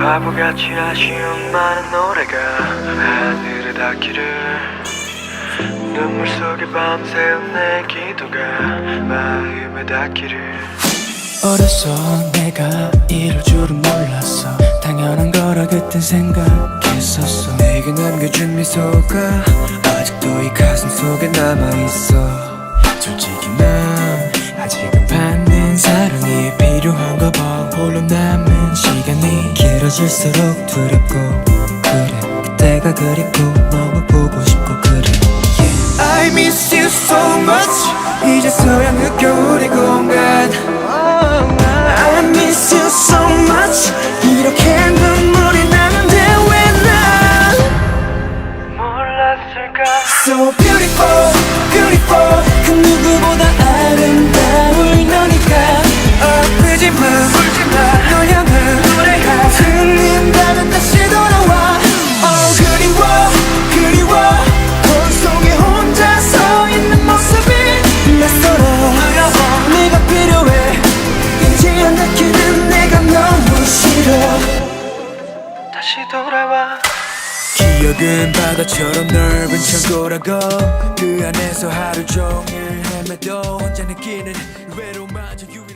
바보같이 아쉬운 많은 노래가 하늘에 닿기를. 눈물 속에 밤새운 내 기도가 마음에 닿기를. 어려서 내가 이럴 줄은 몰랐어. 당연한 거라 그땐 생각했었어. 내게 남겨준 미소가 아직도 이 가슴 속에 남아있어. 솔직히 난 아직은 받는 사랑이 필요한가 봐. 홀로 남은 시간이 길 어질수록 두렵고 그래. 그때가 그립고 너무 보고 싶고 그래. I miss you so much. 이제서야 느껴 우리 공간. I miss you so much. 이렇게 눈물이 나는데 왜난 몰랐을까? So beautiful, beautiful 다시 돌아와. 기억은 바다처럼 넓은 창고라고 그 안에서 하루 종일 헤매도 혼자 느끼는 외로움마저 유해